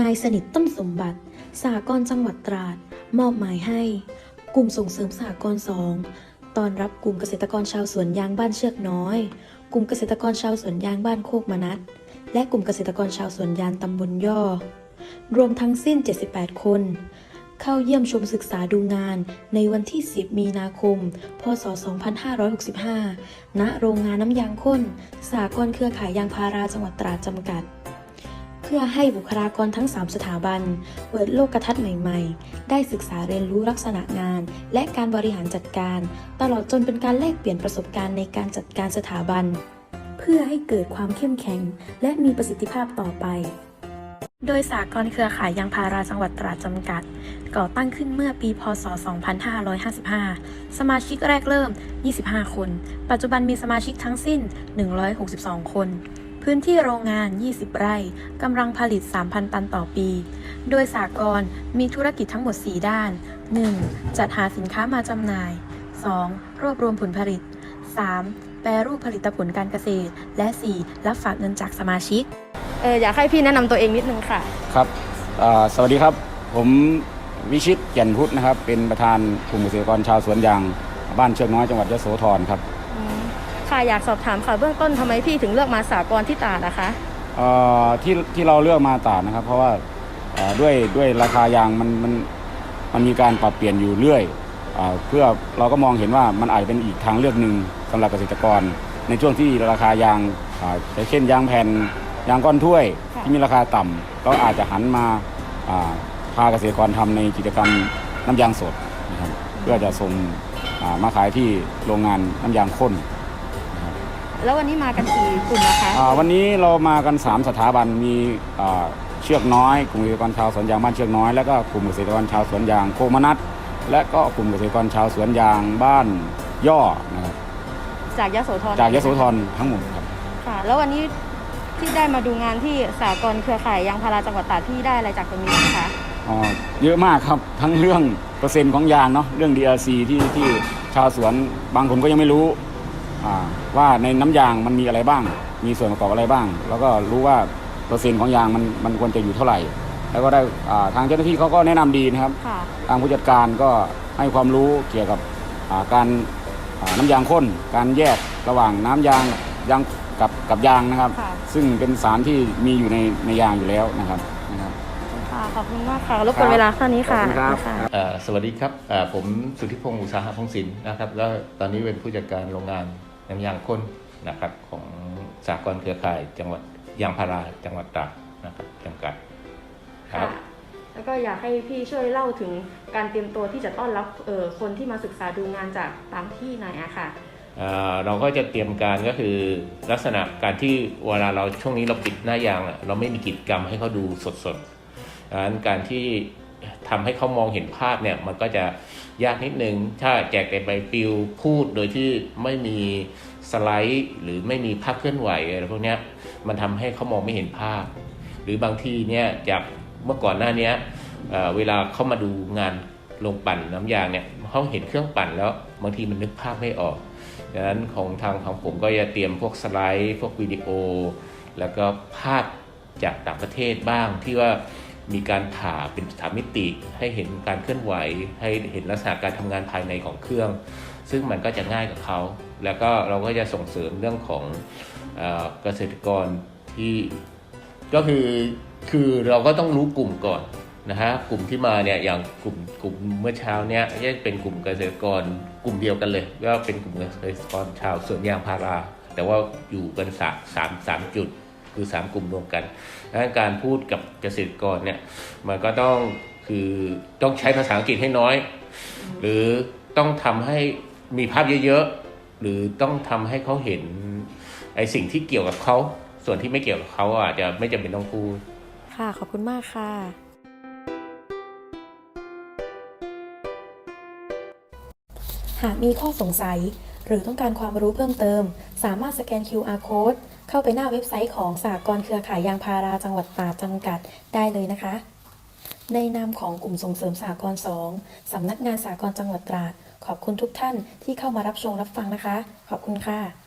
นายสนิทต้นสมบัติสหกรจังหวัดตราด มอบหมายให้ กลุ่มส่งเสริมสหกรณ์สองตอนรับกลุ่มเกษตรกรชาวสวนยางบ้านเชือกน้อย กลุ่มเกษตรกรชาวสวนยางบ้านโคกมนัด และกลุ่มเกษตรกรชาวสวนยางตำบลย่อ รวมทั้งสิ้น 78 คน เข้าเยี่ยมชมศึกษาดูงานในวันที่ 10 มีนาคม พศ 2565 ณ โรงงานน้ำยางข้น สากลเครือข่ายยางพาราจังหวัดตราดจำกัด เพื่อให้บุคลากรทั้ง 3 สถาบัน เปิดโลกทัศน์ใหม่ๆ ได้ศึกษาเรียนรู้ลักษณะงาน และการบริหารจัดการ ตลอดจนเป็นการแลกเปลี่ยนประสบการณ์ในการจัดการสถาบัน เพื่อให้เกิดความเข้มแข็ง และมีประสิทธิภาพต่อไป โดยสากลเครือข่ายยางพาราจังหวัดตราดจำกัด ก่อตั้งขึ้นเมื่อปีพศ 2555 สมาชิกแรกเริ่ม 25 คน ปัจจุบันมีสมาชิกทั้งสิ้น 162 คน พื้นที่โรงงาน 20 ไร่ กำลังผลิต 3,000 ตันต่อปี โดยสากลมีธุรกิจทั้งหมด 4 ด้าน 1. จัดหาสินค้ามาจำหน่าย 2. รวบรวมผลผลิต 3. แปรรูปผลิตผลการเกษตร และ 4. รับฝากเงินจากสมาชิก เอออยากให้พี่แนะนำตัวเองนิดนึงค่ะ ครับอ่าสวัสดีครับ ผมวิชิตแก่นพุทธนะครับ เป็นประธานกลุ่มเกษตรกรชาวสวนยาง บ้านเชือกน้อยจังหวัดยโสธรครับอืม ค่ะ อยากสอบถามค่ะเบื้องต้นทำไมพี่ถึงเลือกมาสากลที่ตราดนะคะ เอ่อที่ที่เราเลือกมาตราดนะครับ เพราะว่าเอ่อด้วยด้วยราคายางมันมันมันมีการปรับเปลี่ยนอยู่เรื่อยอาเพื่อเราก็มองเห็นว่ามันอาจจะเป็นอีกทางเลือกหนึ่งสำหรับเกษตรกร ในช่วงที่ราคายางอ่าเช่นยางแผ่นยางก้อนถ้วย ค่ะ ที่มีราคาต่ำก็อาจจะหันมาอ่าพาเกษตรกรทำในกิจกรรมน้ำยางสดนะครับเพื่อจะส่งอ่ามาขายที่โรงงานน้ำยางข้น แล้ววันนี้มากันกี่กลุ่มนะคะอ่าวันนี้เรามากัน 3 สถาบันมีอ่าเชือกน้อยกลุ่มเกษตรกรชาวสวนยางบ้านเชือกน้อยแล้วก็กลุ่มเกษตรกรชาวสวนยางโคมนัสและก็กลุ่มเกษตรกรชาวสวนยางบ้านย่อนะครับจากยโสธรจากยโสธรทั้งหมดครับค่ะ แล้ววันนี้ที่ได้มาดูงานที่สากลเครือข่ายยางพาราจังหวัดตราดพี่ได้อะไรจากตรงนี้บ้างคะอ่าเยอะมากครับทั้งเรื่องเปอร์เซ็นต์ของยางเนาะเรื่อง DRC ที่ที่ชาวสวนบางคนก็ยังไม่รู้อ่า ว่าในน้ำยางมันมีอะไรบ้าง มีส่วนประกอบอะไรบ้าง แล้วก็รู้ว่าเปอร์เซ็นต์ของยางมันมันควรจะอยู่เท่าไหร่ แล้วก็ได้อ่าทางเจ้าหน้าที่เขาก็แนะนำดีนะครับค่ะทางผู้จัดการก็ให้ความรู้เกี่ยวกับอ่าการอ่าน้ำยางข้น การแยกระหว่างน้ำยางยางกับกับยางนะครับค่ะซึ่งเป็นสารที่มีอยู่ในในยางอยู่แล้วนะครับนะครับค่ะขอบคุณมากค่ะรบกวนเวลาเท่านี้ค่ะขอบคุณครับค่ะเอ่อสวัสดีครับเอ่อผมสุทธิพงศ์อุตสาหพงศิลป์นะครับ แล้วตอนนี้เป็นผู้จัดการโรงงาน น้ำยางข้นนะครับของสากลเครือข่าย จังหวัดยางพาราจังหวัดตราดนะครับจำกัดครับแล้วก็อยากให้พี่ช่วยเล่าถึงการเตรียมตัวที่จะต้อนรับเอ่อคนที่มาศึกษาดูงานจากตามที่หน่อยอะค่ะเอ่อเราก็จะเตรียมการก็คือลักษณะการที่เวลาเราช่วงนี้เราปิดหน้ายางอะเราไม่มีกิจกรรมให้เขาดูสดๆดังนั้นการที่ ทำให้เขามองเห็นภาพเนี่ย มันก็จะยากนิดนึง ถ้าแจกแต่ใบปลิวพูดโดยที่ไม่มีสไลด์หรือไม่มีภาพเคลื่อนไหวอะไรพวกนี้มันทำให้เขามองไม่เห็นภาพ หรือบางทีเนี่ยจากเมื่อก่อนหน้านี้เเวลาเขามาดูงานลงปั่นน้ำยางเนี่ยเขาเห็นเครื่องปั่นแล้วบางทีมันนึกภาพไม่ออกดังนั้นของทางของผมก็จะเตรียมพวกสไลด์ พวกวิดีโอ แล้วก็ภาพจากต่างประเทศบ้างที่ว่า มีการถ่าเป็นสามมิติ ให้เห็นการเคลื่อนไหว ให้เห็นลักษณะการทำงานภายในของเครื่อง ซึ่งมันก็จะง่ายกับเขา แล้วก็เราก็จะส่งเสริมเรื่องของเกษตรกรที่ก็คือคือเราก็ต้องรู้กลุ่มก่อนนะฮะกลุ่มที่มาเนี่ยอย่างกลุ่มกลุ่มเมื่อเช้าเนี่ยจะเป็นกลุ่มเกษตรกรกลุ่มเดียวกันเลยก็เป็นกลุ่มเกษตรกรชาวสวนยางพารา แต่ว่าอยู่กันสามสามจุด คือสามกลุ่มรวมกันดังนั้นการพูดกับเกษตรกรเนี่ยมันก็ต้องคือต้องใช้ภาษาอังกฤษให้น้อย หรือต้องทำให้มีภาพเยอะๆ หรือต้องทำให้เขาเห็นไอ้สิ่งที่เกี่ยวกับเขา ส่วนที่ไม่เกี่ยวกับเขาอาจจะไม่จำเป็นต้องพูด ค่ะ ขอบคุณมากค่ะ หากมีข้อสงสัยหรือต้องการความรู้เพิ่มเติม สามารถสแกน QR code เข้าไปหน้าเว็บไซต์ของสหกรณ์เครือข่ายยางพาราจังหวัดตราดจำกัดได้เลยนะคะ ในนามของกลุ่มส่งเสริมสหกรณ์2สำนักงานสหกรณ์จังหวัดตราด ขอบคุณทุกท่านที่เข้ามารับชมรับฟังนะคะ ขอบคุณค่ะ